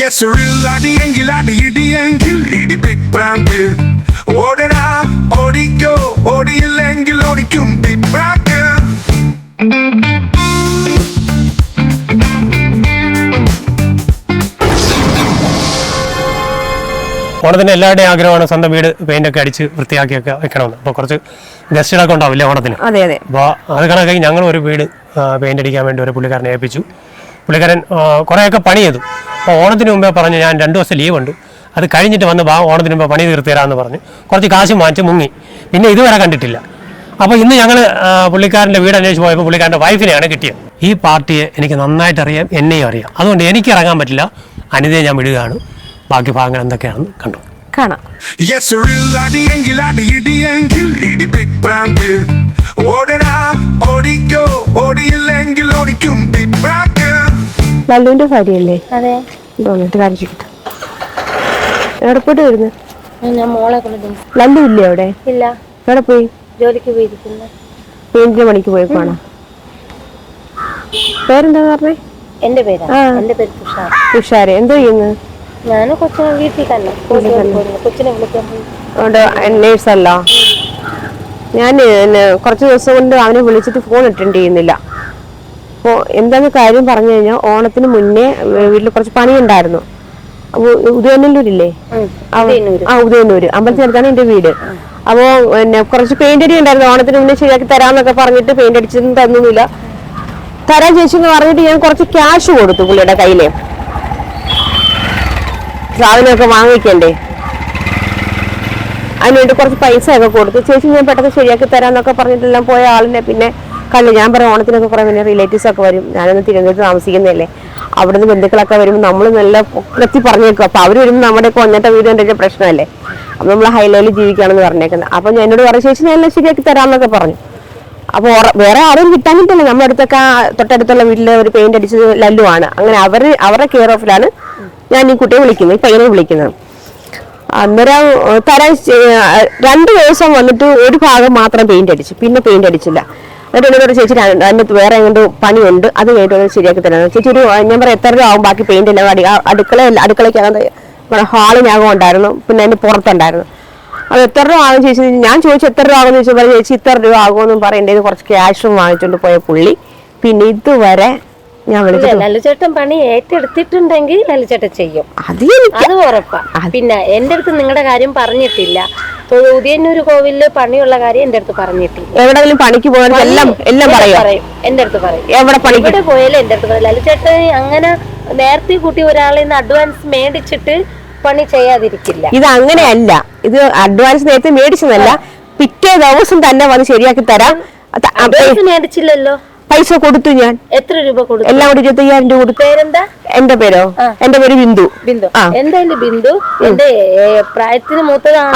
Yes, a real അടിയെങ്കിൽ അടിയിടിയെങ്കിൽ ഇടി ബിഗ് ബ്രാൻഡ് ഓടടാ ഓടിക്കോ ഓടിയില്ലെങ്കിൽ ഓടിക്കും ബിഗ് ബ്രാൻഡ് ഓണത്തിന് എല്ലാവരുടെയും ആഗ്രഹമാണ് സ്വന്തം വീട് പെയിന്റ് ഒക്കെ അടിച്ച് വൃത്തിയാക്കിയൊക്കെ വെക്കണമെന്ന്. അപ്പോൾ കുറച്ച് ഗസ്റ്റുകളൊക്കെ ഉണ്ടാവില്ലേ ഓണത്തിന്? അതെ അതെ. അപ്പോൾ അത് കണക്കാക്കി ഞങ്ങൾ ഒരു വീട് പെയിന്റ് അടിക്കാൻ വേണ്ടി ഒരു പുള്ളിക്കാരനെ ഏൽപ്പിച്ചു. പുള്ളിക്കാരൻ കുറേയൊക്കെ പണി ചെയ്തു അപ്പോൾ ഓണത്തിന് മുമ്പേ പറഞ്ഞു ഞാൻ രണ്ട് ദിവസം ലീവ് ഉണ്ട്. അത് കഴിഞ്ഞിട്ട് വന്ന് വാ ഓണത്തിന് മുമ്പ് പണി തീർത്ത് തരാമെന്ന് പറഞ്ഞ്. കുറച്ച് കാശ് വാങ്ങിച്ച് മുങ്ങി. പിന്നെ ഇതുവരെ കണ്ടിട്ടില്ല. അപ്പോൾ ഇന്ന് ഞങ്ങൾ പുള്ളിക്കാരന്റെ വീട് അന്വേഷിച്ച് പോയപ്പോൾ പുള്ളിക്കാരന്റെ വൈഫിനെയാണ് കിട്ടിയത്. ഈ പാർട്ടിയെ എനിക്ക് നന്നായിട്ട് അറിയാം എന്നെയും അറിയാം. അതുകൊണ്ട് എനിക്ക് ഇറങ്ങാൻ പറ്റില്ല. അനിതയെ ഞാൻ വിടുകയാണ്. ബാക്കി ഭാഗങ്ങൾ എന്തൊക്കെയാണെന്ന് കണ്ടു. കാണാം. ഓടിക്കോ ഓടിയില്ലെങ്കിൽ ഓടിക്കും ബിഗ് ലല്ലുവിന്റെ ഭാര്യയല്ലേ? അതെ. എവിടെ പോയിട്ട് വരുന്നു? ഞാൻ മോളെ കൊണ്ട് ലല്ലു ഇല്ലേ അവിടെ? ഇല്ല. എവിടെ പോയി? ജോലിക്ക് പോയിരിക്കുന്നു. ഏഞ്ച് മണിക്ക് പോയി പോണോ പേരെന്താ പറഞ്ഞേ? എന്റെ പേരാ. എന്റെ പേര് തുഷാർ. ഉഷാര് എന്തോ ചെയ്യുന്നു? ഞാൻ കൊച്ചിനെ വീട്ടിൽ തന്നെ. കൊച്ചിനെ വിളിക്കാൻ പോയി. അവിടെ ഞാൻ കുറച്ച് ദിവസം കൊണ്ട് അവനെ വിളിച്ചിട്ട് ഫോൺ അറ്റൻഡ് ചെയ്യുന്നില്ല. അപ്പോൾ എന്താന്ന് കാര്യം പറഞ്ഞു കഴിഞ്ഞാൽ ഓണത്തിന് മുന്നേ വീട്ടിൽ കുറച്ച് പണിയുണ്ടായിരുന്നു. അപ്പോൾ ഉദയനല്ലൂരില്ലേ. ആ ഉദയനൂര്. അമ്പലത്തിനടുത്താണ് എന്റെ വീട്. അപ്പോ പിന്നെ കുറച്ച് പെയിന്റ് അടി ഉണ്ടായിരുന്നു. ഓണത്തിന് മുന്നേ ശരിയാക്കി തരാന്നൊക്കെ പറഞ്ഞിട്ട് പെയിന്റ് അടിച്ചൊന്നും തന്നൊന്നുമില്ല. തരാൻ ചേച്ചി എന്ന് പറഞ്ഞിട്ട് ഞാൻ കുറച്ച് ക്യാഷ് കൊടുത്തു പുള്ളിയുടെ കയ്യിൽ. സാധനമൊക്കെ വാങ്ങിക്കണ്ടേ? അതിനുവേണ്ടി കുറച്ച് പൈസ ഒക്കെ കൊടുത്തു. ചേച്ചി ഞാൻ പെട്ടെന്ന് ശരിയാക്കി തരാന്നൊക്കെ പറഞ്ഞിട്ടെല്ലാം പോയ ആളിനെ. പിന്നെ കണ്ടു ഞാൻ പറയാം ഓണത്തിനൊക്കെ കുറെ പിന്നെ റിലേറ്റീവ്സ് ഒക്കെ വരും. ഞാനൊന്ന് തിരുവനന്തപുരത്ത് താമസിക്കുന്നതല്ലേ. അവിടുന്ന് ബന്ധുക്കളൊക്കെ വരുമ്പോൾ നമ്മൾ നല്ല പൊക്കത്തി പറഞ്ഞേക്കും. അപ്പൊ അവർ വരുമ്പോൾ നമ്മുടെ ഒക്കെ ഒന്നത്തെ വീട് കണ്ടിട്ട് പ്രശ്നമല്ലേ? അപ്പൊ നമ്മൾ ഹൈലൈനിൽ ജീവിക്കുകയാണെന്ന് പറഞ്ഞേക്കുന്നത്. അപ്പൊ ഞാൻ എന്നോട് പറഞ്ഞ ചേച്ചി ഞാൻ എല്ലാം ശരിയാക്കി തരാമെന്നൊക്കെ പറഞ്ഞു. അപ്പൊ വേറെ ആരും കിട്ടാനിട്ടല്ല നമ്മുടെ അടുത്തൊക്കെ തൊട്ടടുത്തുള്ള വീട്ടിലെ ഒരു പെയിന്റ് അടിച്ചത് ലല്ലുവാണ്. അങ്ങനെ അവർ അവരുടെ കെയർ ഓഫിലാണ് ഞാൻ ഈ കുട്ടിയെ വിളിക്കുന്നത് ഈ പയ്യനെ വിളിക്കുന്നത്. അന്നേരം തരാൻ രണ്ട് ദിവസം വന്നിട്ട് ഒരു ഭാഗം മാത്രം പെയിന്റ് അടിച്ചു. പിന്നെ പെയിന്റ് അടിച്ചില്ല. എന്നിട്ട് എന്നോട് ചേച്ചി അതിനകത്ത് വേറെ എങ്ങോട്ട് പണിയുണ്ട്. അത് കഴിഞ്ഞിട്ട് ശരിയാക്കി തരാം ചേച്ചി ഒരു ഞാൻ പറയാം എത്ര രൂപ ആവും ബാക്കി പെയിന്റ് എല്ലാം അടി അടുക്കള അടുക്കളയ്ക്കകത്ത് നമ്മുടെ ഹാളിനകം ഉണ്ടായിരുന്നു. പിന്നെ അതിന്റെ പുറത്തുണ്ടായിരുന്നു. അത് എത്ര രൂപ ആകും ചേച്ചി? ഞാൻ ചോദിച്ചു എത്ര രൂപ ആകുമെന്ന് ചോദിച്ചപ്പോൾ ചേച്ചി ഇത്ര രൂപ ആകുമെന്നും പറയേണ്ടത് കുറച്ച് ക്യാഷും വാങ്ങിച്ചുകൊണ്ട് പോയ പുള്ളി. പിന്നെ ഇതുവരെ ഞാൻ ലലുചേട്ടൻ പണി ഏറ്റെടുത്തിട്ടുണ്ടെങ്കിൽ ലല്ലുചേട്ടൻ ചെയ്യും. അത് അത് ഉറപ്പാ. പിന്നെ എന്റെ അടുത്ത് നിങ്ങളുടെ കാര്യം പറഞ്ഞിട്ടില്ല. ഉദയന്നൂർ കോവിലിൽ പണിയുള്ള കാര്യം എന്റെ അടുത്ത് പറഞ്ഞിട്ടില്ല. എവിടെങ്കിലും പണിക്ക് പോയാൽ എല്ലാം എല്ലാം പറയും? എന്റെ അടുത്ത് പറയും. എവിടെ ഇവിടെ പോയാലും എന്റെ അടുത്ത് പറയും. ലല്ലുചേട്ടൻ അങ്ങനെ നേരത്തെ കൂട്ടി ഒരാളെ അഡ്വാൻസ് മേടിച്ചിട്ട് പണി ചെയ്യാതിരിക്കില്ല. ഇത് അങ്ങനെയല്ല. ഇത് അഡ്വാൻസ് നേരത്തെ മേടിച്ചതല്ല. പിറ്റേ ദിവസം തന്നെ വന്ന് ശരിയാക്കി തരാം. മേടിച്ചില്ലല്ലോ? പൈസ കൊടുത്തു ഞാൻ. എത്ര രൂപ കൊടുത്തു? എല്ലാം കൂടി ഇരുപത്തി അയ്യായിരം രൂപ കൊടുത്തു. പേരെന്താ? എന്റെ പേരോ? എന്റെ പേര് ബിന്ദു. ബിന്ദു. എന്തായാലും ബിന്ദു? എന്റെ പ്രായത്തിന് മൂത്തതാണ്?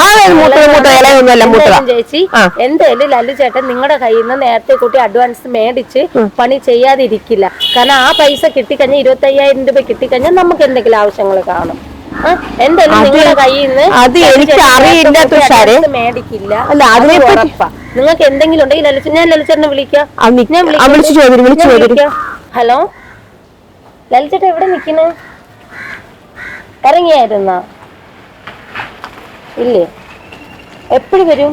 ചേച്ചി എന്തായാലും ലല്ലു ചേട്ടൻ നിങ്ങളുടെ കയ്യിൽ നിന്ന് നേരത്തെ കൂട്ടി അഡ്വാൻസ് മേടിച്ച് പണി ചെയ്യാതിരിക്കില്ല. കാരണം ആ പൈസ കിട്ടിക്കഴിഞ്ഞാൽ ഇരുപത്തി അയ്യായിരം രൂപ കിട്ടിക്കഴിഞ്ഞാൽ നമുക്ക് എന്തെങ്കിലും ആവശ്യങ്ങൾ കാണും. എന്തായാലും നിങ്ങളുടെ കയ്യിൽ നിന്ന് അത് എനിക്ക് അറിയില്ല, മേടിക്കില്ല. അല്ല, അതിനെ നിങ്ങൾക്ക് എന്തെങ്കിലും ഉണ്ടെങ്കിൽ ലലിച്ച ഞാൻ ലലിച്ചേട്ടനെ വിളിക്കാം. ഞാൻ. ഹലോ? ലലിച്ചേട്ടൻ എവിടെ നിൽക്കുന്നു ഇറങ്ങിയായിരുന്ന? ഇല്ലേ? എപ്പോഴും വരും?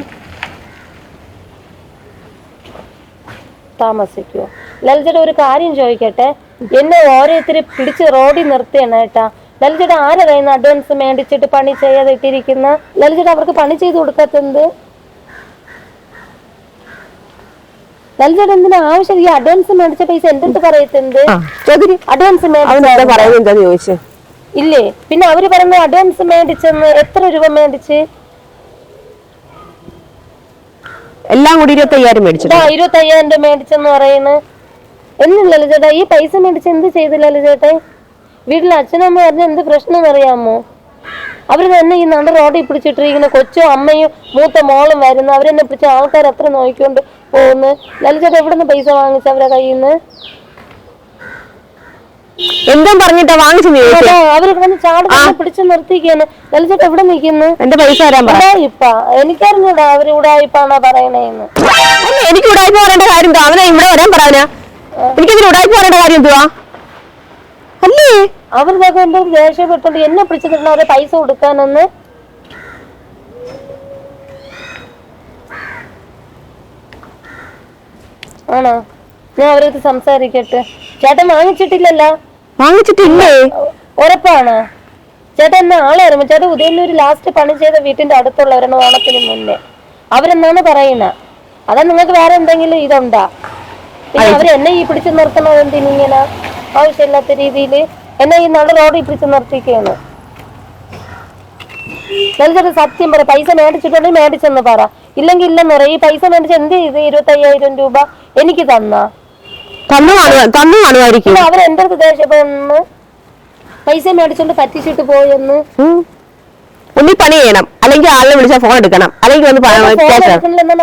താമസിക്കുമോ ലലിതയുടെ ഒരു കാര്യം ചോദിക്കട്ടെ? എന്നെ ഓരോരുത്തർ പിടിച്ച് റോഡിൽ നിർത്തിയാണ് കേട്ടാ. ലലിതയുടെ ആരെ കയ്യിൽ നിന്ന് അഡ്വാൻസ് മേടിച്ചിട്ട് പണി ചെയ്യാതെ ഇട്ടിരിക്കുന്ന? ലലിതയുടെ അവർക്ക് പണി ചെയ്ത് കൊടുക്കാത്തത് ആവശ്യം? ഈ അഡ്വാൻസ് മേടിച്ച പൈസ എന്റെ അടുത്ത് അഡ്വാൻസ് പറയുന്നത് ചോദിച്ചു? ഇല്ലേ? പിന്നെ അവർ പറയുന്നത് അഡ്വാൻസ് മേടിച്ചെന്ന് എത്ര രൂപ മേടിച്ച്? എല്ലാം കൂടി ഇരുപത്തി അയ്യായിരം മേടിച്ചു. ഇരുപത്തി അയ്യായിരം രൂപ മേടിച്ചെന്ന് ഈ പൈസ മേടിച്ച് എന്ത് ചെയ്തു ചേട്ടാ വീട്ടിൽ അച്ഛനമ്മ പറഞ്ഞ എന്ത് പ്രശ്നം അറിയാമോ? അവർ തന്നെ ഈ നട റോഡിൽ പിടിച്ചിട്ടിരിക്കുന്ന കൊച്ചും അമ്മയും മൂത്ത മോളും വരുന്നു. അവരെന്നെ പിടിച്ച ആൾക്കാർ അത്ര നോക്കിക്കൊണ്ട് പോകുന്നു? ലലിച്ചേട്ടാ എവിടെ നിന്ന് പൈസ വാങ്ങിച്ച അവരെ കയ്യിൽ നിന്ന്? എന്താ പറഞ്ഞിട്ടാ വാങ്ങിച്ചു? അവർ വന്ന് ചാടി പിടിച്ചു നിർത്തിക്കാണ് ലലിച്ചേട്ടാ എവിടെ നിൽക്കുന്നു? എന്റെ പൈസ തരാൻ ഇപ്പ എനിക്കറിഞ്ഞൂടാ അവർ ഉടായിപ്പാണോ പറയണേന്ന്. എനിക്ക് ഉടായ്പ പറയേണ്ട കാര്യം അവനെ ഇവിടെ വരാൻ പറയാനാ? എനിക്കതിന് ഉടായ്പ പറയേണ്ട കാര്യം എന്തുവാ? അല്ലേ? അവരിതൊക്കെ എന്തെങ്കിലും ദേഷ്യപ്പെട്ടുകൊണ്ട് എന്നെ പിടിച്ചിട്ടുണ്ട് അവരെ പൈസ കൊടുക്കാനെന്ന് ആണോ? ഞാൻ അവരടുത്ത് സംസാരിക്കട്ടെ. ചേട്ടൻ വാങ്ങിച്ചിട്ടില്ലല്ലോ? വാങ്ങിച്ചിട്ടില്ലേ? ഉറപ്പാണ്. ചേട്ടൻ എന്നാ ആളെ അറിയുമ്പോ ചേട്ടൻ ഉദയന്നൂര് ലാസ്റ്റ് പണി ചെയ്ത വീട്ടിന്റെ അടുത്തുള്ളവരാണ് ഓണത്തിന് മുന്നേ. അവരെന്നാണ് പറയുന്നത് അതാ നിങ്ങൾക്ക് വേറെ എന്തെങ്കിലും ഇതുണ്ടാ? പിന്നെ അവരെന്നെ ഈ പിടിച്ചു നിർത്തണത് എന്തിനിങ്ങനെ ആവശ്യമില്ലാത്ത രീതിയിൽ എന്നെ ഈ നല്ല റോഡിൽ പിടിച്ച് നിർത്തിക്കുന്നു നല്ലൊരു സത്യം പറ പൈസ മേടിച്ചിട്ടുണ്ടെങ്കിൽ മേടിച്ചെന്ന് പറ. ഇല്ലെങ്കിൽ ഇല്ലെന്ന് പറ ഈ പൈസ മേടിച്ച് എന്ത് ചെയ്ത് ഇരുപത്തി അയ്യായിരം രൂപ എനിക്ക് തന്ന? അവർ എന്റെ അടുത്ത് ദേഷ്യപ്പെടുന്നു? പൈസ മേടിച്ചോണ്ട് പറ്റിച്ചിട്ട് പോയെന്ന്? ഒന്നി പണി ചെയ്യണം. അല്ലെങ്കിൽ ആളെ വിളിച്ചാൽ ഫോൺ എടുക്കണം. അല്ലെങ്കിൽ ഒന്ന്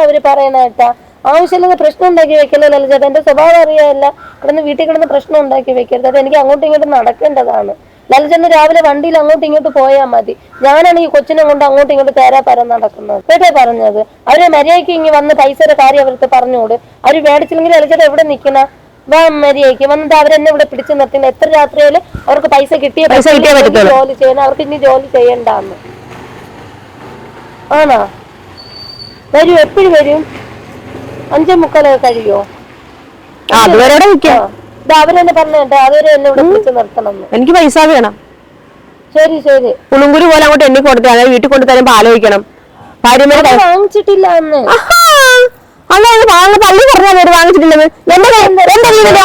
അവർ പറയണ കേട്ടാ ആവശ്യമില്ലാതെ പ്രശ്നം ഉണ്ടാക്കി വെക്കലല്ലോ ചേട്ടാ എന്റെ സ്വഭാവം അറിയാല്ല കിടന്ന് വീട്ടിൽ കിടന്ന് പ്രശ്നം ഉണ്ടാക്കി വെക്കരുത്. അത് എനിക്ക് അങ്ങോട്ടും ഇങ്ങോട്ടും നടക്കേണ്ടതാണ്. ലലചന്ദ് രാവിലെ വണ്ടിയിൽ അങ്ങോട്ടും ഇങ്ങോട്ട് പോയാൽ മതി. ഞാനാണ് ഈ കൊച്ചിനെ കൊണ്ട് അങ്ങോട്ടും ഇങ്ങോട്ട് തേരാ പരം നടക്കുന്നത് കേട്ടേ പറഞ്ഞത്. അവരെ മര്യാദയ്ക്ക് ഇങ്ങനെ വന്ന് പൈസയുടെ കാര്യം അവർക്ക് പറഞ്ഞുകൂട്. അവർ മേടിച്ചില്ലെങ്കിൽ ലലചേട്ടൻ എവിടെ നിൽക്കണ വാ മര്യാദയ്ക്ക്. വന്നിട്ട് അവരെന്നെ ഇവിടെ പിടിച്ചു നിർത്തുന്നത് എത്ര രാത്രിയിൽ അവർക്ക് പൈസ കിട്ടിയ പൈസ. ജോലി ചെയ്യണം. അവർക്ക് ഇനി ജോലി ചെയ്യണ്ടാന്ന്. ആണോ? വരും എപ്പോഴും വരും. അഞ്ചേ മുക്കാലൊക്കെ കഴിയോ അതുവരെ അവരെന്നെ പറഞ്ഞേട്ടെ അതുവരെ എന്നെ ഇവിടെ പിടിച്ച് നിർത്തണം. എനിക്ക് പൈസ വേണം. ശരി ശരി. പുളുങ്കുരു പോലെ അങ്ങോട്ട് എണ്ണി കൊടുത്തു അതായത് വീട്ടിൽ കൊണ്ടു തരുമ്പോ ആലോചിക്കണം. ഭാര്യമാരെ വാങ്ങിച്ചിട്ടില്ല അന്ന്. അതായത് വാങ്ങ പള്ളി പറഞ്ഞാൽ അവർ വാങ്ങിച്ചിട്ടില്ലെന്ന്. എന്റെ എന്റെ നിന്ന്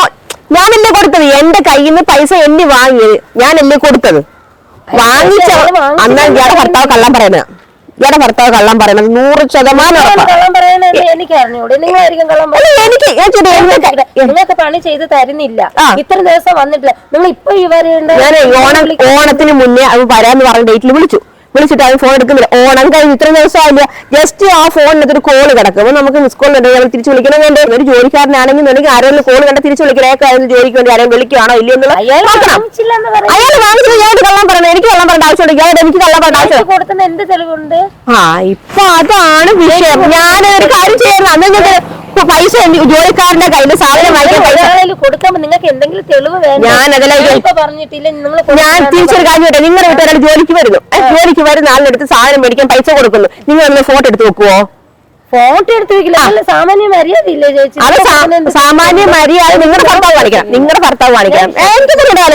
ഞാനല്ലേ കൊടുത്തത്? എന്റെ കയ്യിൽ നിന്ന് പൈസ എണ്ണി വാങ്ങിയത്. ഞാനല്ലേ കൊടുത്തത്? വാങ്ങിച്ച അന്നാ ഇയാടെ ഭർത്താവ് കള്ളം പറയുന്നത്. ഇയാടെ ഭർത്താവ് കള്ളം പറയണത് നൂറ് ശതമാനം എനിക്ക് നിങ്ങൾക്ക് പണി ചെയ്ത് തരുന്നില്ല. ഇത്ര ദിവസം വന്നിട്ടില്ല. നിങ്ങൾ ഇപ്പൊ ഈ വരേണ്ട ഞാൻ ഓണത്തിന് മുന്നേ അത് വരാന്ന് പറഞ്ഞ ഡേറ്റിൽ വിളിച്ചു. വിളിച്ചിട്ട് അവൻ ഫോൺ എടുക്കുന്നില്ല. ഓണം കഴിഞ്ഞ് ഇത്രയും ദിവസം ആയില്ല ജസ്റ്റ് ആ ഫോണിനകത്ത് ഒരു കോൾ കിടക്കും. അപ്പൊ നമുക്ക് മിസ് കോൾ ഉണ്ടെങ്കിൽ നമ്മൾ തിരിച്ചു വിളിക്കണം വേണ്ട ഒരു ജോലിക്കാരനാണെങ്കിൽ എന്നുണ്ടെങ്കിൽ ആരെങ്കിലും കോൾ കണ്ട തിരിച്ചു വിളിക്കണം. ഏക്കായാലും ജോലിക്ക് വേണ്ടി ആരെയും വിളിക്കുകയാണോ ഇല്ലയോ എന്നുള്ള അയാൾ വാങ്ങിച്ചില്ല ഞാൻ കള്ളം പറയണം. എനിക്ക് കള്ളം പറയേണ്ട ആവശ്യമുണ്ട്. ഇയാളുടെ എനിക്ക് കള്ളം പറയേണ്ട ആവശ്യം എന്ത് തെളിവുണ്ട്? ആ ഇപ്പൊ അതാണ് വിഷയം. ഞാൻ ഒരു കാര്യം ചെയ്യുന്നത് അന്ന് പൈസ ജോലിക്കാരന്റെ കയ്യിൽ സാധനം വാങ്ങിക്കാൻ പൈസ. ഒരാളിൽ കൊടുക്കുമ്പോ നിങ്ങൾക്ക് എന്തെങ്കിലും തെളിവ് വേണം ഞാൻ അതിലെ ഇപ്പൊ പറഞ്ഞിട്ടില്ല നിങ്ങൾ ഞാൻ തിരിച്ചൊരു കാര്യം കേട്ടെ നിങ്ങളുടെ വീട്ടുകാരുടെ ജോലിക്ക് വരുന്നു. ജോലിക്ക് വരുന്ന ആളിനെടുത്ത് സാധനം മേടിക്കാൻ പൈസ കൊടുക്കുന്നു. നിങ്ങൾ ഒന്ന് ഫോട്ടോ എടുത്ത് വെക്കുവോ? ഫോട്ടോ എടുത്ത് വെക്കില്ല. സാമാന്യ മര്യാദ ഇല്ലേ ചേച്ചി? അത് സാമാന്യ മര്യാദ നിങ്ങളുടെ ഭർത്താവ് കാണിക്കണം. നിങ്ങളുടെ ഭർത്താവ് കാണിക്കണം.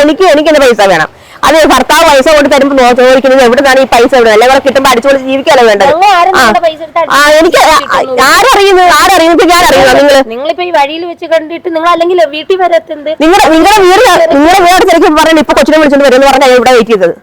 എനിക്ക് എനിക്ക് എന്റെ പൈസ വേണം. അത് ഭർത്താവ് പൈസ കൊണ്ട് തരുമ്പോ ചോദിക്കുന്നത് എവിടെ നിന്നാണ് ഈ പൈസ എവിടെ അല്ലെ ഇവിടെ കിട്ടുമ്പോ അടിച്ചുകൊണ്ട് ജീവിക്കാനോ വേണ്ടത്? ആ. എനിക്ക് ആരറിയുന്നു ആരറിയുന്നു ആരറിയുന്നത്? ഞാൻ അറിയുന്നു നിങ്ങൾ നിങ്ങളിപ്പോ ഈ വഴിയിൽ വെച്ച് കണ്ടിട്ട് നിങ്ങൾ അല്ലെങ്കിൽ വീട്ടിൽ വരത്തെന്ത്? നിങ്ങളുടെ നിങ്ങളുടെ വീട് നിങ്ങളുടെ വീട് ശരിക്കും പറയണം ഇപ്പൊ കൊച്ചിനെ വിളിച്ചോണ്ട് വരുമെന്ന് പറഞ്ഞാൽ ഇവിടെ വെയിറ്റ് ചെയ്തത്.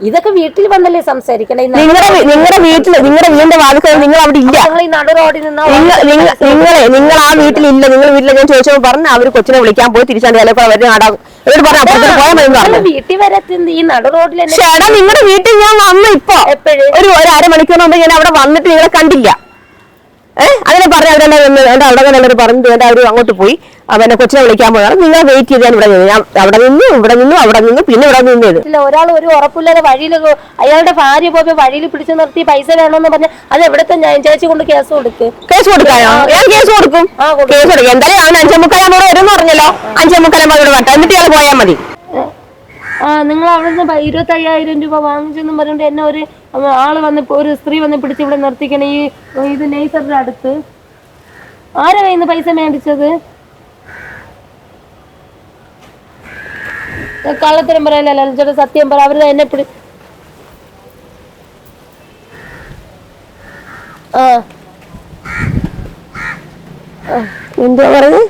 ഇതൊക്കെ വീട്ടിൽ വന്നല്ലേ സംസാരിക്കണേ? നിങ്ങളുടെ നിങ്ങളുടെ വീട്ടിൽ നിങ്ങളുടെ വീടിന്റെ വാതിൽ നിങ്ങൾ അവിടെ ഇല്ല. നിങ്ങൾ ഈ നടു റോഡിൽ നിന്നാ നിങ്ങൾ നിങ്ങൾ നിങ്ങളെ നിങ്ങൾ ആ വീട്ടിലില്ല. നിങ്ങൾ വീട്ടിൽ ഞാൻ ചോദിച്ചപ്പോൾ പറഞ്ഞു അവർ കൊച്ചിനെ വിളിക്കാൻ പോയി തിരിച്ചാണ്ട് ചിലപ്പോൾ അവർ നാടാകും എന്നോട് പറഞ്ഞു അപ്പുറത്തേക്ക് പോയാൽ മതി പറഞ്ഞു. വീട്ടിൽ വരത്തെന്ത് ഈ നടു റോഡിൽ ചേട്ടാ നിങ്ങളുടെ വീട്ടിൽ ഞാൻ വന്നു ഇപ്പൊ. ഒരു ഒരു അരമണിക്കൂർ മുമ്പ് ഞാൻ അവിടെ വന്നിട്ട് നിങ്ങളെ കണ്ടില്ല. ഏഹ് അങ്ങനെ പറഞ്ഞ് അവരെന്നെ നിന്ന് എന്റെ അവിടെ തന്നെ പറഞ്ഞു എന്റെ അവർ അങ്ങോട്ട് പോയി. അവനെ കൊച്ചിനെ വിളിക്കാൻ പോയാണ് നിങ്ങൾ വെയിറ്റ് ചെയ്ത് ഞാൻ ഇവിടെ നിന്ന്. ഞാൻ അവിടെ നിന്നു ഇവിടെ നിന്നു അവിടെ നിന്നു പിന്നെ ഇവിടെ നിന്നത് ഇല്ല ഒരാൾ ഒരു ഉറപ്പില്ലാതെ വഴിയിൽ അയാളുടെ ഭാര്യ പോയി വഴിയിൽ പിടിച്ചു നിർത്തി പൈസ വേണമെന്ന് പറഞ്ഞ അത് എവിടത്തെ ഞാൻ ചേച്ചി കൊണ്ട് കേസ് കൊടുക്ക്. കേസ് കൊടുക്കാനോ? ഞാൻ കേസ് കൊടുക്കും. കേസ് കൊടുക്കും. എന്തായാലും അവൻ അഞ്ചേ മുക്കാലാകുമ്പോൾ വരും പറഞ്ഞല്ലോ. അഞ്ചേ മുക്കാലാകുമ്പോൾ ഇവിടെ വട്ടെ എന്നിട്ട് ഇയാൾ പോയാൽ മതി. ആ നിങ്ങൾ അവിടെ നിന്ന് ഇരുപത്തി അയ്യായിരം രൂപ വാങ്ങിച്ചെന്നും പറഞ്ഞുകൊണ്ട് എന്നെ ഒരു ആൾ വന്ന് ഒരു സ്ത്രീ വന്ന് പിടിച്ച് ഇവിടെ നിർത്തിക്കണ ഈ ഇത് നെയ്സറിന്റെ അടുത്ത്. ആരാ ഇന്ന് പൈസ മേടിച്ചത്? കള്ളത്തരം പറയാനല്ല ലലിച്ചേട്ടാ സത്യം പറ അവർ എന്നെ പിടി ആ. എന്താ പറയുന്നത്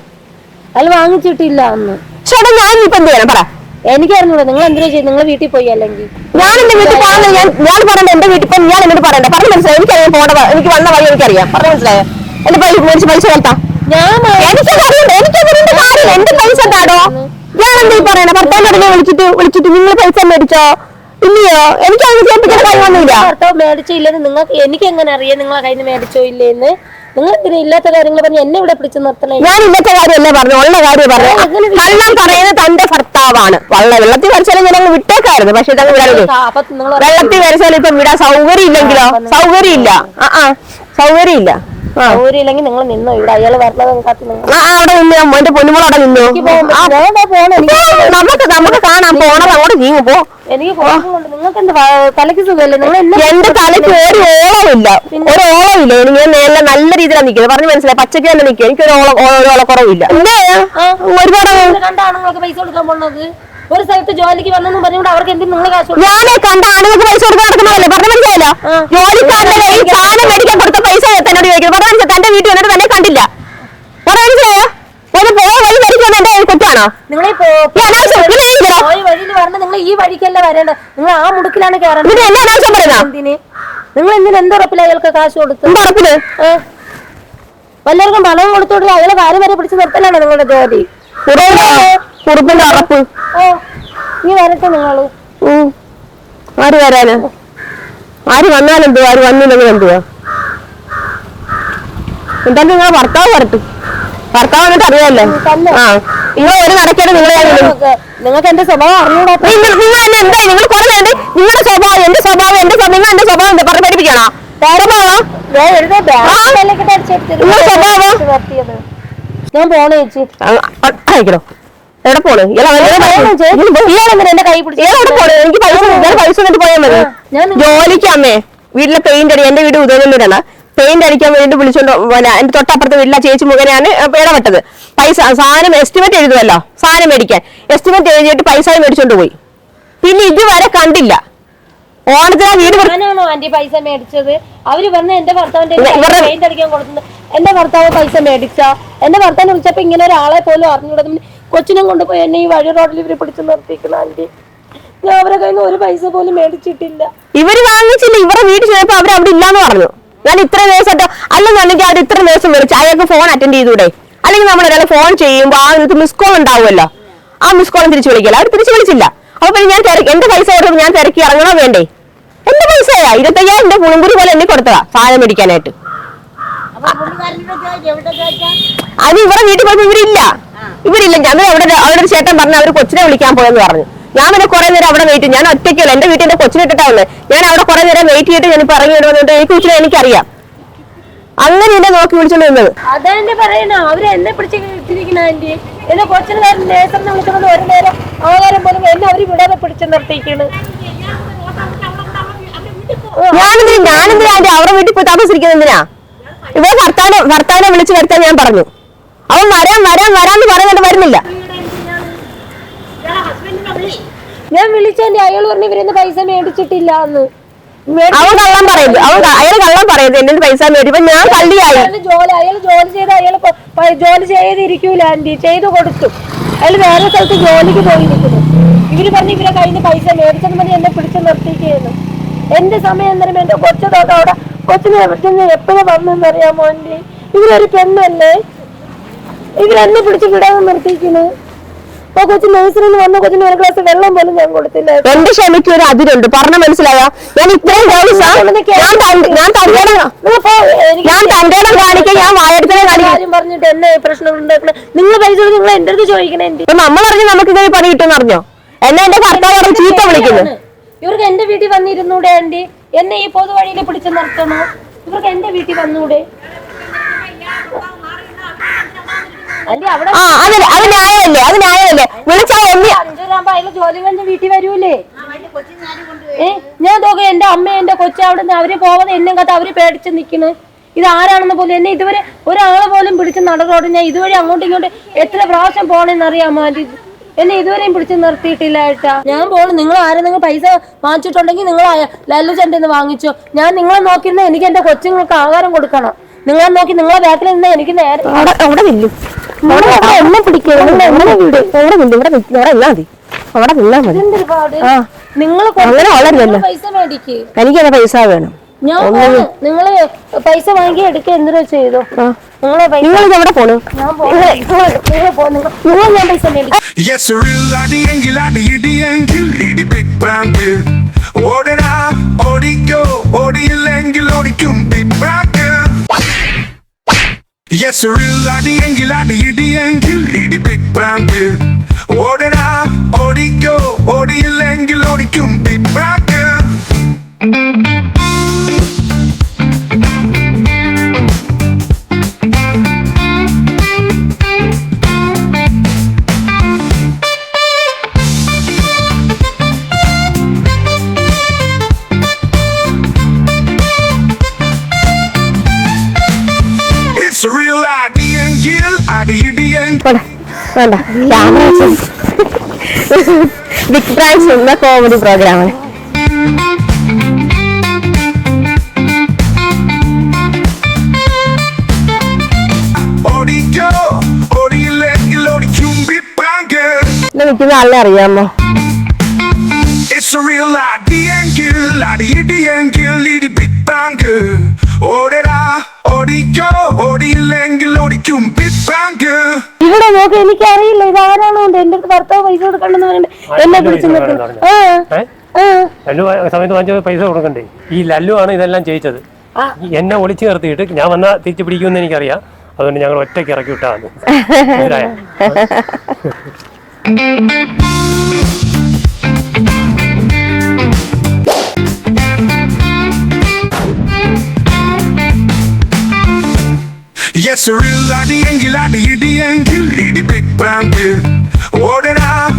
അല്ല വാങ്ങിച്ചിട്ടില്ല അന്ന്. ചേട്ടാ ഞാൻ ഇപ്പൊ എന്ത് ചെയ്യണം? പറ. എനിക്കറിഞ്ഞൂടാ നിങ്ങൾ എന്തിനാ ചെയ്ത് നിങ്ങൾ വീട്ടിൽ പോയി അല്ലെങ്കിൽ? ഞാൻ എന്റെ വീട്ടിൽ പോകാൻ ഞാൻ ഞാൻ പറയണ്ട എന്റെ വീട്ടിൽ ഇപ്പം ഞാൻ എന്നോട് പറയണ്ട? പറഞ്ഞു മനസ്സിലായി? എനിക്കറിയാം പോണ വ- എനിക്ക് വന്ന വഴി എനിക്കറിയാം. പറഞ്ഞു മനസ്സിലായോ? എന്റെ പൈസ മേടിച്ച് പൈസ കൊടുത്താ? ഞാൻ എനിക്കറിയണ്ട എനിക്കറിയേണ്ട കാര്യം എന്റെ പൈസ എന്താടോ? ഞാൻ എന്താ ഈ പറയണേ? ഭർത്താവിനെ വിളിച്ചിട്ട് വിളിച്ചിട്ട് നിങ്ങൾ പൈസ മേടിച്ചോ? ഇല്ലയോ? എനിക്ക് അങ്ങനെ കേൾപ്പിക്കേണ്ട കാര്യമൊന്നുമില്ല. ഭർത്താവ് മേടിച്ചില്ലെന്ന് നിങ്ങൾക്ക് എനിക്ക് എങ്ങനെ അറിയാം? നിങ്ങളെ കയ്യിൽ നിന്ന് മേടിച്ചോ ഇല്ലേന്ന്? നിങ്ങൾ ഇതിന് ഇല്ലാത്ത കാര്യങ്ങൾ പറഞ്ഞ് എന്നെ ഇവിടെ പിടിച്ചു നിർത്തണേ? ഞാൻ ഇന്നത്തെ കാര്യമല്ലേ പറഞ്ഞു ഉള്ള കാര്യം പറഞ്ഞു കള്ളം പറയുന്നത് തന്റെ ഭർത്താവാണ്. വള്ള വെള്ളത്തിൽ വരച്ചാലും ഞാൻ അങ്ങ് വിട്ടേക്കായിരുന്നു. പക്ഷെ ഇതങ്ങ് ആ, അപ്പൊ നിങ്ങൾ വെള്ളത്തിൽ വരച്ചാലും ഇപ്പൊ വിടാൻ സൗകര്യം ഇല്ലെങ്കിലോ സൗകര്യം ഇല്ല ആ ആ. സൗകര്യം ഇല്ല ആ. സൗകര്യമില്ലെങ്കിൽ നിങ്ങൾ നിന്നോ. ഇവിടെ അയാൾ വരണത് കാത്തി ആ, അവിടെ നിന്നോ എന്റെ പൊന്നുമോൾ അവിടെ നിന്നു. നമുക്ക് നമുക്ക് കാണാം. പോണത് അങ്ങോട്ട് നീങ്ങും പോ. എനിക്ക് കുഴപ്പമുണ്ട് നിങ്ങൾക്ക് എന്താ തലയ്ക്ക് സുഖമല്ലേ? നിങ്ങൾ എന്റെ തലയ്ക്ക് ഒരു ഓളമില്ല ഒരു ഓളമില്ല എനിക്ക് നല്ല നല്ല രീതിയിലാണ് നിൽക്കുന്നത് പറഞ്ഞു മനസ്സിലായി. പച്ചയ്ക്ക് തന്നെ നിൽക്കുക എനിക്ക് ഒരു ഓളം ഒരു ഓളക്കുറവില്ല എന്താ? ഒരുപാട് കണ്ട പൈസ കൊടുക്കാൻ പോണത്? ഒരു സ്ഥലത്ത് ജോലിക്ക് വന്നെന്ന് പറഞ്ഞുകൊണ്ട് അവർക്ക് എന്തിനും നിങ്ങൾ കാശ് കൊടുക്കും? ഞാനേ കണ്ട ആളുകൾക്ക് പൈസ കൊടുക്കാൻ നടക്കുന്നതല്ലേ? പറഞ്ഞു മനസ്സിലായല്ലോ ജോലിക്കാരനെ ഈ സാധനം മേടിക്കാൻ കൊടുത്ത പൈസ തന്നോട് ചോദിക്കുന്നത് പറഞ്ഞു മനസ്സിലായി? തന്റെ വീട്ടിൽ വന്നിട്ട് തന്നെ കണ്ടില്ല. പറഞ്ഞു മനസ്സിലായോ? ഒരു പോയ വഴി മേടിക്കാൻ എന്റെ കുറ്റാണോ? നിങ്ങൾ ഈ ഈ അനാവശ്യം ഇങ്ങനെ ഇരിക്കണോ? പോയി വഴിയിൽ വരണം നിങ്ങൾ ഈ വഴിക്കല്ല വരേണ്ടത്. നിങ്ങൾ ആ മുടുക്കിലാണ് കയറേണ്ടത്. എന്നിട്ട് എന്നെ അനാവശ്യം പറയുന്നോ? എന്തിന്? നിങ്ങൾ എന്തിന് എന്തുറപ്പില്ല അയാൾക്ക് കാശ് കൊടുത്ത് എന്താ ഉറപ്പിൽ? ഏ? വല്ലവർക്കും പണവും കൊടുത്തോട്ട് അയാളെ കാര്യം വരെ പിടിച്ച് നിർത്തലാണ് നിങ്ങളുടെ ജോലി. കുറുപ്പിന്റെ ഉറപ്പ് ഓ നീ വരട്ടെ നിങ്ങൾ. ആര് വരാന്? ആര് വന്നാലെന്തുവാ ആര് വന്നില്ലെങ്കിൽ എന്തുവാ? എന്തായാലും നിങ്ങളെ ഭർത്താവ് വരട്ടെ. ഭർത്താവ് വന്നിട്ട് അറിയാമല്ലേ. ആ നിങ്ങൾ ഒരു നടക്കേണ്ട നിങ്ങളെ നിങ്ങൾക്ക് എന്റെ സ്വഭാവം നിങ്ങൾ നിങ്ങൾ എന്നെ എന്താ നിങ്ങൾ കുറെ നിങ്ങളുടെ സ്വഭാവം എന്റെ സ്വഭാവം എന്റെ സ്വഭാവം നിങ്ങൾ എന്റെ സ്വഭാവം എന്താ? പറഞ്ഞു പഠിപ്പിക്കണോ? സ്വഭാവം? നിങ്ങൾ ഞാൻ പോണേ ചേച്ചി. അയക്കണോ? എവിടെ പോണ്? എന്റെ കൈ പിടിച്ചു എവിടെ പോണ്? എനിക്ക് പൈസ ഞാൻ പൈസ തന്നിട്ട് പോയാൽ മതി. ജോലിക്ക് അമ്മേ. വീട്ടിലെ പെയിന്റ് അടി എന്റെ വീട് ഉദയനല്ലൂരാണ് പെയിന്റ് അടിക്കാൻ വേണ്ടി വിളിച്ചോണ്ട് എന്റെ തൊട്ടപ്പുറത്തെ വീട്ടിലെ ചേച്ചി മുഖേനയാണ് ഇടപെട്ടത്. പൈസ സാധനം എസ്റ്റിമേറ്റ് എഴുതുമല്ലോ സാധനം മേടിക്കാൻ. എസ്റ്റിമേറ്റ് എഴുതിയിട്ട് പൈസ മേടിച്ചോണ്ട് പോയി. പിന്നെ ഇതുവരെ കണ്ടില്ല. ഓണത്തിന് വീട് ഞാനാണോ ആന്റി പൈസ മേടിച്ചത്? അവർ പറഞ്ഞ എന്റെ ഭർത്താവിന്റെ പെയിന്റ് അടിക്കാൻ കൊടുത്തത് എന്റെ ഭർത്താവ് പൈസ മേടിച്ച? എന്റെ ഭർത്താവിനെ വിളിച്ചപ്പോ ഇങ്ങനെ ഒരാളെ പോലും അറിഞ്ഞൂടാ കൊച്ചിനെ കൊണ്ടുപോയി എന്നെ ഈ വഴി റോഡിൽ ഇവർ പിടിച്ചു നിർത്തിക്കുന്ന ആന്റി ഞാൻ അവരെ കയ്യിൽ നിന്ന് ഒരു പൈസ പോലും മേടിച്ചിട്ടില്ല. ഇവർ വാങ്ങിച്ചില്ല. ഇവരെ വീട്ടിൽ ചെന്നപ്പോ അവർ അവിടെ ഇല്ലാന്ന് പറഞ്ഞു. ഞാൻ ഇത്ര ദിവസം അല്ലെന്നുണ്ടെങ്കിൽ അവർ ഇത്ര ദിവസം വിളിച്ചു അയാൾക്ക് ഫോൺ അറ്റൻഡ് ചെയ്തൂടെ? അല്ലെങ്കിൽ നമ്മൾ ഒരാളെ ഫോൺ ചെയ്യുമ്പോൾ ആ മിസ് കോൾ ഉണ്ടാവുമല്ലോ? ആ മിസ് കോളും തിരിച്ചു വിളിക്കില്ല അവർ തിരിച്ചു വിളിച്ചില്ല. അപ്പൊ പിന്നെ ഞാൻ തിരക്കി എന്റെ പൈസ കൊടുത്തത് ഞാൻ തിരക്കി ഇറങ്ങണോ വേണ്ടേ? എന്റെ പൈസയാ? ഇരുപത്തയ്യായിരം എന്റെ പുളുമ്പുരി പോലെ എന്നെ കൊടുത്തതാ സാധനം മേടിക്കാനായിട്ട്. അത് ഇവരെ വീട്ടിൽ പോയപ്പോ ഇവരില്ല. ഇവരില്ല ഞാൻ അവിടെ അവിടെ ഒരു ചേട്ടൻ പറഞ്ഞു അവർ കൊച്ചിനെ വിളിക്കാൻ പോയെന്ന് പറഞ്ഞു. ഞാൻ പിന്നെ കുറെ നേരം അവിടെ വെയിറ്റ് ഞാൻ ഒറ്റയ്ക്കല്ല. എന്റെ വീട്ടിൽ എന്റെ കൊച്ചിനെ ഇട്ടിട്ടാണ് വന്നത് ഞാൻ അവിടെ കുറെ നേരം വെയിറ്റ് ചെയ്തിട്ട് ഞാൻ പറഞ്ഞു ഇറങ്ങി വരുന്നുണ്ട് ഈ കൊച്ചിനെ എനിക്കറിയാം. അങ്ങനെ എന്നെ നോക്കി വിളിച്ചോണ്ട് അതെന്നെ അതാ പറയണ. അവർ എന്നെ പിടിച്ചിരിക്കുന്ന ഇട്ടിരിക്കണ ആന്റി എന്റെ കൊച്ചിന് നേരം നേസറിനെ വിളിക്കുന്നത് ഒരു നേരം പോലും എന്നെ അവർ വിടാതെ പിടിച്ച് ഞാനെന്തിനാ ഞാനെന്തിനാ അവരുടെ വീട്ടിൽ പോയി താമസിക്കുന്നത് എന്തിനാ? ഭർത്താവിനെ ഭർത്താവിനെ വിളിച്ചു വരുത്താൻ ഞാൻ പറഞ്ഞു. അവൻ വരാൻ വരാൻ വരാന്ന് പറയുന്നുണ്ട് വരുന്നില്ല. ഞാൻ വിളിച്ചെന്റെ അയാൾ പറഞ്ഞു ഇവരൊന്നും പൈസ മേടിച്ചിട്ടില്ല. എന്ന് അവൻ കള്ളം പറയരുത്. അവൻ അയാൾ കള്ളം പറയരുത്. എന്റെ പൈസ മേടിപ്പോ ഞാൻ കള്ളിയായി. ജോലി അയാൾ ജോലി ചെയ്ത് അയാൾ ജോലി ചെയ്തിരിക്കൂല ആന്റി. ചെയ്തു കൊടുത്തു. അയാൾ വേറെ സ്ഥലത്ത് ജോലിക്ക് പോയിരിക്കുന്നു. ഇവർ പറഞ്ഞു ഇവരെ കയ്യിൽ നിന്ന് പൈസ മേടിച്ചെന്ന് പറഞ്ഞ് എന്നെ പിടിച്ച് നിർത്തിക്കുന്നു എന്റെ സമയം അന്നേരം എന്റെ കൊച്ചതോടെ അവിടെ കൊച്ചിനെ എപ്പോഴും വന്നെന്ന് അറിയാമോ ആന്റി? ഇവരൊരു പെണ്ണല്ലേ? ഇവരെന്നെ പിടിച്ച് വിടാതെ നിർത്തിക്കുന്നു അപ്പൊ കൊച്ചിന് നഴ്സറിന്ന് വന്ന കൊച്ചിന് ഒരു ഗ്ലാസ് വെള്ളം പോലും ഞാൻ കൊടുത്തില്ല. എന്റെ ക്ഷമയ്ക്ക് ഒരു അതിരുണ്ട്. പറഞ്ഞ മനസ്സിലായോ? ഞാൻ ഇത്രയും ദിവസം ഞാൻ തന്റെ- ഞാൻ ഇടം കാണിക്കാൻ ഞാൻ വായെടുത്തേ കാണിക്കും കാര്യം പറഞ്ഞിട്ട് എന്നെ പ്രശ്നങ്ങൾ ഉണ്ടാക്കണേ. നിങ്ങൾ പൈസ നിങ്ങൾ എന്റെ അടുത്ത് ചോദിക്കണേ നമ്മൾ അറിഞ്ഞു നമുക്ക് ഇങ്ങനെ പണി കിട്ടുമെന്ന് അറിഞ്ഞോ? എന്നെ എന്റെ ഭർത്താവ് പറഞ്ഞ് ചീത്ത വിളിക്കുന്നു. ഇവർക്ക് എന്റെ വീട്ടിൽ വന്നിരുന്നൂടെ ആന്റി? എന്നെ ഈ പൊതുവഴിയിൽ പിടിച്ച് നിർത്തണോ? ഇവർക്ക് എന്റെ വീട്ടിൽ വന്നൂടെ? ആ അത് അത് ന്യായമല്ലേ അത് ന്യായമല്ലേ. വിളിച്ചാൽ ഒന്നി അഞ്ചരാകുമ്പോ അയാൾ ജോലി കഴിഞ്ഞ് വീട്ടിൽ വരൂലേ ഏ ഞാൻ നോക്കുക എന്റെ അമ്മ എന്റെ കൊച്ചു അവിടെ നിന്ന് അവർ പോവാതെ എന്നെ കത്ത് അവർ പേടിച്ച് നിക്കണ് ഇത് ആരാണെന്ന് പോലും എന്നെ ഇതുവരെ ഒരാളെ പോലും പിടിച്ച് നട ഞാൻ ഇതുവരെ അങ്ങോട്ടും ഇങ്ങോട്ടും എത്ര പ്രാവശ്യം പോണെന്ന് അറിയാമോ ആന്റി എന്നെ ഇതുവരെയും പിടിച്ച് നിർത്തിയിട്ടില്ല ഏട്ടാ. ഞാൻ പോണു നിങ്ങൾ ആരും നിങ്ങൾ പൈസ വാങ്ങിച്ചിട്ടുണ്ടെങ്കിൽ നിങ്ങൾ ലല്ലു ചെണ്ടെന്ന് വാങ്ങിച്ചു. ഞാൻ നിങ്ങളെ നോക്കിയിരുന്ന എനിക്ക് എന്റെ കൊച്ചുങ്ങൾക്ക് ആഹാരം കൊടുക്കണം. നിങ്ങളെ നോക്കി നിങ്ങളെ ബാക്കിൽ നിന്ന് എനിക്ക് നേരെ അവിടെ അവിടെ എന്നെ പിടിക്കരുത്. എന്നെ വീട്. ഇവിടെ അവിടെ നിന്നാ മതി. അവിടെ നിന്നാ മതി. ആ. നിങ്ങൾ അങ്ങനെ വളരുന്നല്ലോ. പൈസ മേടിക്ക്. എനിക്ക് എന്റെ പൈസ വേണം. ഞാൻ. നിങ്ങൾ പൈസ വാങ്ങി എടുക്ക. എന്തിനോ ചെയ്തോ നിങ്ങളെ പൈസ നിങ്ങൾ ഇത് എവിടെ പോണു? ഞാൻ നിങ്ങൾ പൈസ മേടിക്കും. ഓടിക്കോ. ഓടിയില്ലെങ്കിൽ ഓടിക്കും. Big brand Yes, a real അടിയെങ്കിൽ അടിയിടിയെങ്കിൽ ഇടി ബിഗ് ബ്രാൻഡ് ഓടരാ ഓടിക്കോ ഓടിയില്ലെങ്കിൽ ഓടിക്കും ബിഗ് ബ്രാൻഡ് വേണ്ട. ക്യാമറ ബിഗ് പ്രൈസ് എന്ന കോമഡി പ്രോഗ്രാമാണ് നിൽക്കുന്ന ആളിനെ അറിയാമോ? It's a real അടിയെങ്കിൽ idea, ഇടി ബിഗ് ബാങ്ക് ഓടിക്കോ ഓടിയില്ലെങ്കിൽ ഓടിക്കും. ഇവിടെ നോക്ക് എനിക്ക് അറിയില്ല ഇത് ആരാണോ ഉണ്ട് എന്റെ അടുത്ത് ഭർത്താവ് പൈസ കൊടുക്കണ്ടെന്ന് പറഞ്ഞിട്ട് എന്നെ പിടിച്ചു നിർത്തുന്നു ആ ലല്ലു സമയത്ത് വാങ്ങിച്ച പൈസ കൊടുക്കണ്ടേ? ഈ ലല്ലു ആണ് ഇതെല്ലാം ചെയ്യിച്ചത്. എന്നെ ഒളിച്ചു നിർത്തിയിട്ട് ഞാൻ വന്നാ തിരിച്ചു പിടിക്കുമെന്ന് എനിക്കറിയാം. അതുകൊണ്ട് ഞങ്ങൾ ഒറ്റയ്ക്ക് ഇറക്കി വിട്ടാണ് Yes, a real like the angel, like the Indian, you the big brown girl. What did I?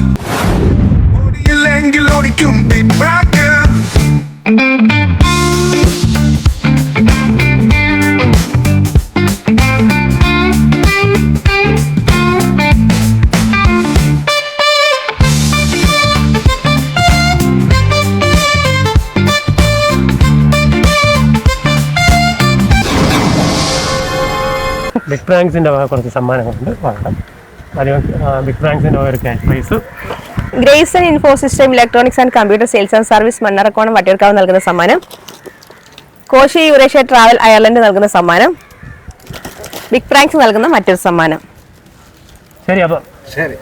What the angel, or the big brown girl? Big ബ്രാങ്ക്സിന്റെ വക കുറച്ച് സമ്മാനങ്ങളുണ്ട്. വാങ്ങാം. ഗ്രേസൺ ബിഗ് ഫ്രാങ്ക്സിന്റെ വക ഒരു cash prize Grace infosystem info system electronics and computer sales and service Mannarakkonam Vattiyoorkavu നൽകുന്ന സമ്മാനം. കോശി യുറേഷ്യ ട്രാവൽ അയർലൻഡ് നൽകുന്ന സമ്മാനം. ബിഗ് പ്രാങ്ക്സ് നൽകുന്ന മറ്റൊരു സമ്മാനം. ശരി അപ്പം. ശരി.